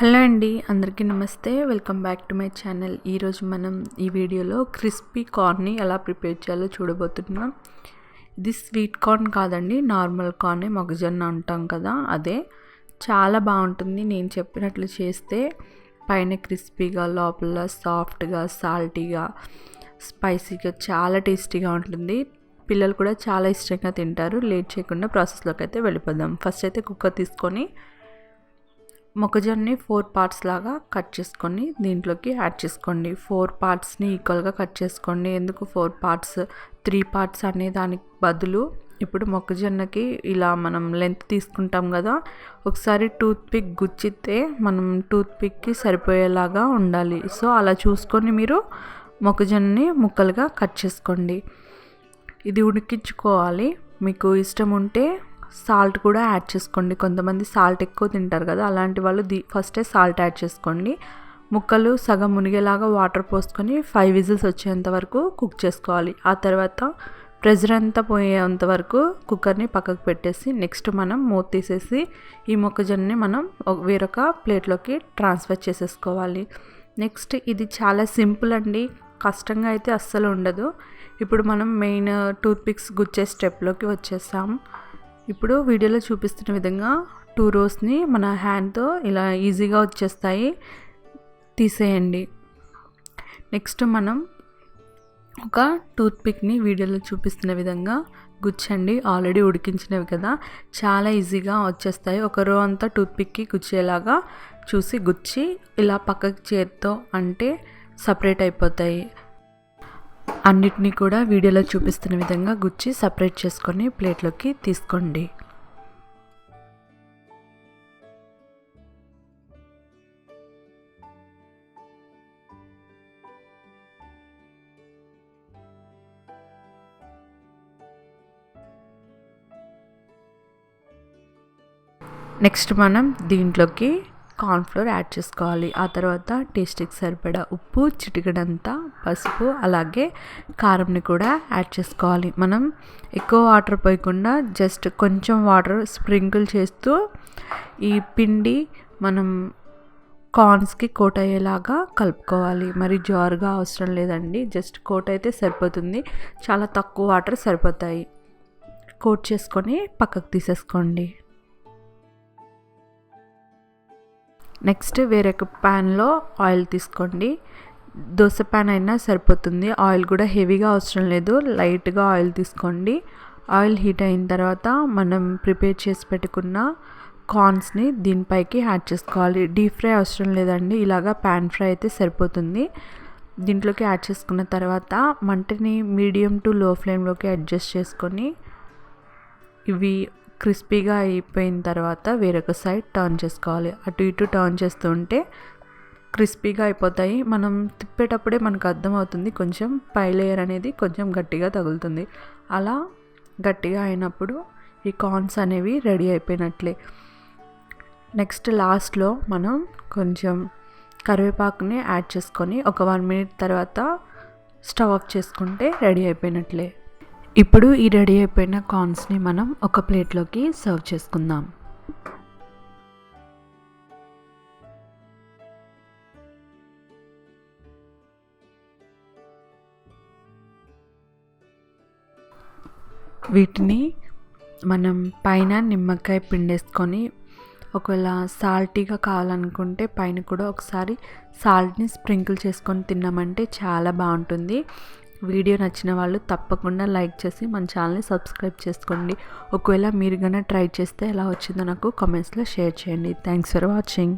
Hello అండి అందరికీ నమస్తే. Welcome back to my channel. ఈరోజు మనం ఈ వీడియోలో క్రిస్పీ కార్న్ని ఎలా ప్రిపేర్ చేయాలో చూడబోతున్నాం. ఇది స్వీట్ కార్న్ కాదండి నార్మల్ కార్నే మొగజొన్న అంటాం కదా అదే. చాలా బాగుంటుంది నేను చెప్పినట్లు చేస్తే పైన క్రిస్పీగా లోపల సాఫ్ట్గా సాల్టీగా స్పైసీగా చాలా టేస్టీగా ఉంటుంది. పిల్లలు కూడా చాలా ఇష్టంగా తింటారు. లేట్ చేయకుండా ప్రాసెస్లోకి అయితే వెళ్ళిపోదాం. ఫస్ట్ అయితే కుక్కర్ తీసుకొని మొక్కజొన్నని ఫోర్ పార్ట్స్ లాగా కట్ చేసుకొని దీంట్లోకి యాడ్ చేసుకోండి. ఫోర్ పార్ట్స్ని ఈక్వల్గా కట్ చేసుకోండి. ఎందుకు ఫోర్ పార్ట్స్? త్రీ పార్ట్స్ అనే దానికి బదులు ఇప్పుడు మొక్కజొన్నకి ఇలా మనం లెంత్ తీసుకుంటాం కదా ఒకసారి టూత్ పిక్ గుచ్చితే మనం టూత్ పిక్కి సరిపోయేలాగా ఉండాలి. సో అలా చూసుకొని మీరు మొక్కజొన్నని ముక్కలుగా కట్ చేసుకోండి. ఇది ఉడికించుకోవాలి. మీకు ఇష్టం ఉంటే సాల్ట్ కూడా యాడ్ చేసుకోండి. కొంతమంది సాల్ట్ ఎక్కువ తింటారు కదా అలాంటి వాళ్ళు ది ఫస్టే సాల్ట్ యాడ్ చేసుకోండి. ముక్కలు సగం మునిగేలాగా వాటర్ పోసుకొని ఫైవ్ విజిల్స్ వచ్చేంత వరకు కుక్ చేసుకోవాలి. ఆ తర్వాత ప్రెజర్ అంతా పోయేంత వరకు కుక్కర్ని పక్కకు పెట్టేసి నెక్స్ట్ మనం మూత తీసేసి ఈ మొక్కజొన్నని మనం వేరొక ప్లేట్లోకి ట్రాన్స్ఫర్ చేసేసుకోవాలి. నెక్స్ట్ ఇది చాలా సింపుల్ అండి. కష్టంగా అయితే అస్సలు ఉండదు. ఇప్పుడు మనం మెయిన్ టూత్పిక్స్ గుచ్చే స్టెప్లోకి వచ్చేసాం. ఇప్పుడు వీడియోలో చూపిస్తున్న విధంగా టూ రోస్ని మన హ్యాండ్తో ఇలా ఈజీగా వచ్చేస్తాయి. తీసేయండి. నెక్స్ట్ మనం ఒక టూత్పిక్ని వీడియోలో చూపిస్తున్న విధంగా గుచ్చండి. ఆల్రెడీ ఉడికించినవి కదా. చాలా ఈజీగా వచ్చేస్తాయి. ఒక రో అంతా టూత్పిక్కి గుచ్చేలాగా చూసి గుచ్చి ఇలా పక్కకి చేత్తో అంటే సపరేట్ అయిపోతాయి. అన్నిటినీ కూడా వీడియోలో చూపిస్తున్న విధంగా గుచ్చి సపరేట్ చేసుకొని ప్లేట్లోకి తీసుకోండి. నెక్స్ట్ మనం దీంట్లోకి కార్న్ఫ్లోర్ యాడ్ చేసుకోవాలి. ఆ తర్వాత టేస్ట్కి సరిపడా ఉప్పు చిటికడంతా పసుపు అలాగే కారంని కూడా యాడ్ చేసుకోవాలి. మనం ఎక్కువ వాటర్ పోయకుండా జస్ట్ కొంచెం వాటర్ స్ప్రింకిల్ చేస్తూ ఈ పిండి మనం కార్న్స్కి కోట్ అయ్యేలాగా కలుపుకోవాలి. మరి జారుగా అవసరం లేదండి. జస్ట్ కోట్ అయితే సరిపోతుంది. చాలా తక్కువ వాటర్ సరిపోతాయి. కోట్ చేసుకొని పక్కకు తీసేసుకోండి. నెక్స్ట్ వేరొక ప్యాన్లో ఆయిల్ తీసుకోండి. దోశ ప్యాన్ అయినా సరిపోతుంది. ఆయిల్ కూడా హెవీగా అవసరం లేదు. లైట్గా ఆయిల్ తీసుకోండి. ఆయిల్ హీట్ అయిన తర్వాత మనం ప్రిపేర్ చేసి పెట్టుకున్న కార్న్స్ని దీనిపైకి యాడ్ చేసుకోవాలి. డీప్ ఫ్రై అవసరం లేదండి. ఇలాగా ప్యాన్ ఫ్రై అయితే సరిపోతుంది. దీంట్లోకి యాడ్ చేసుకున్న తర్వాత మంటని మీడియం టు లో ఫ్లేమ్లోకి అడ్జస్ట్ చేసుకొని ఇవి క్రిస్పీగా అయిపోయిన తర్వాత వేరొక సైడ్ టర్న్ చేసుకోవాలి. అటు ఇటు టర్న్ చేస్తుంటే క్రిస్పీగా అయిపోతాయి. మనం తిప్పేటప్పుడే మనకు అర్థమవుతుంది కొంచెం పై లేయర్ అనేది కొంచెం గట్టిగా తగులుతుంది. అలా గట్టిగా అయినప్పుడు ఈ కార్న్స్ అనేవి రెడీ అయిపోయినట్లే. నెక్స్ట్ లాస్ట్లో మనం కొంచెం కరివేపాకుని యాడ్ చేసుకొని ఒక వన్ మినిట్ తర్వాత స్టవ్ ఆఫ్ చేసుకుంటే రెడీ అయిపోయినట్లే. ఇప్పుడు ఈ రెడీ అయిపోయిన కార్న్స్ని మనం ఒక ప్లేట్లోకి సర్వ్ చేసుకుందాం. వీటిని మనం పైన నిమ్మకాయ పిండేసుకొని ఒకవేళ సాల్టీగా కావాలనుకుంటే పైన కూడా ఒకసారి సాల్ట్ని స్ప్రింకిల్ చేసుకొని తిన్నామంటే చాలా బాగుంటుంది. వీడియో నచ్చిన వాళ్ళు తప్పకుండా లైక్ చేసి మన ఛానల్ని సబ్స్క్రైబ్ చేసుకోండి. ఒకవేళ మీరు కన్నా ట్రై చేస్తే ఎలా వచ్చిందో నాకు కామెంట్స్లో షేర్ చేయండి. Thanks for watching